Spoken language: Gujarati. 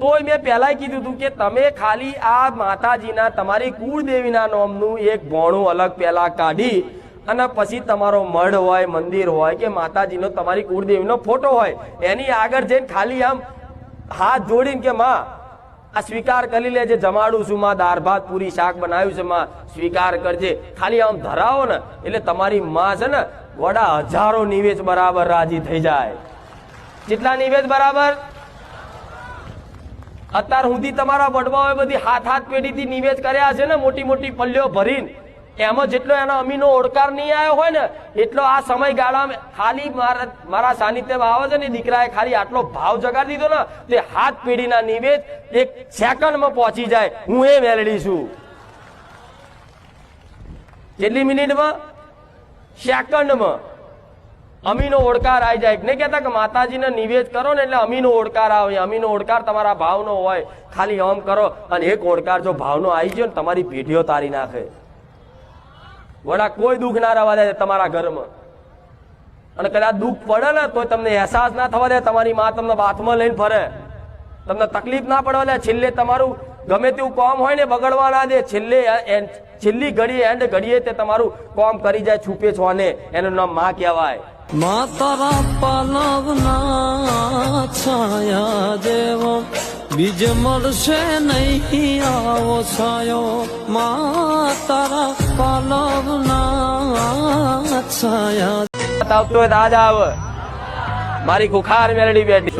તોય મેં પહેલાય કીધું હતું કે તમે ખાલી આ માતાજીના, તમારી કુળદેવીના નામનું એક ભોણું અલગ પહેલાં કાઢી અને પછી તમારો મઢ હોય, મંદિર હોય કે માતાજીનો, તમારી કુળદેવીનો ફોટો હોય. એની આગળ જઈને ખાલી આમ હાથ જોડીને કે માં, આ સ્વીકાર કરી લેજે, જમાડું છું માં, દાળ ભાત, પૂરી શાક બનાવ્યું છે માં, સ્વીકાર કરજે. ખાલી આમ ધરાવો ને, એટલે તમારી માં છે ને, વડા હજારો નિવેશ બરાબર રાજી થઈ જાય. કેટલા નિવેશ બરાબર? અત્યાર સુધી તમારા વડવાઓએ બધી હાથ હાથ પેઢીથી નિવેશ કર્યા છે ને, મોટી મોટી પલ્લીઓ ભરીને. એમાં જેટલો એનો અમીનો ઓળકાર નહીં આવ્યો હોય ને, એટલો આ સમયગાળામાં ખાલી મારા મારા સાનિધ્યમાં આવે છે ને દીકરાએ ખાલી આટલો ભાવ જગાડી દીધો ને, તે હાથ પેઢીના નિવેશ એક સેકન્ડમાં પહોંચી જાય. હું એ મેળવી છું. કેટલી મિનિટમાં? સેકન્ડમાં. અમીનો ઓળકાર આવી જાય. નહીં કહેતા કે માતાજીને નિવેદ કરો ને એટલે અમીનો ઓળકાર આવે. અમીનો ઓળકાર તમારા ભાવનો હોય. ખાલી આમ કરો. અને એક ઓળકાર જો ભાવનો આવી ગયો ને તમારી પેઢીઓ તારી નાખે. વડા કોઈ દુઃખ ના રહેવા દે તમારા ઘરમાં. અને કદાચ દુઃખ પડે ને તો તમને અહેસાસ ના થવા દે. તમારી મા તમને બાથમાં લઈને ફરે. તમને તકલીફ ના પડવા દે. છેલ્લે તમારું ગમે તેવું કોમ હોય ને બગડવા ના દે. છેલ્લે છેલ્લી ઘડીએ એન્ડ ઘડીએ તે તમારું કોમ કરી જાય છુપે છો અને એનું નામમાં કહેવાય. મા તારા પાલવના છાયા દેવ બીજ મળશે નહીં આવો છાયો. મા તારા પાલવના છાયા આવતો હોય આજ આવ. મારી ખુખાર મેળડી બેઠી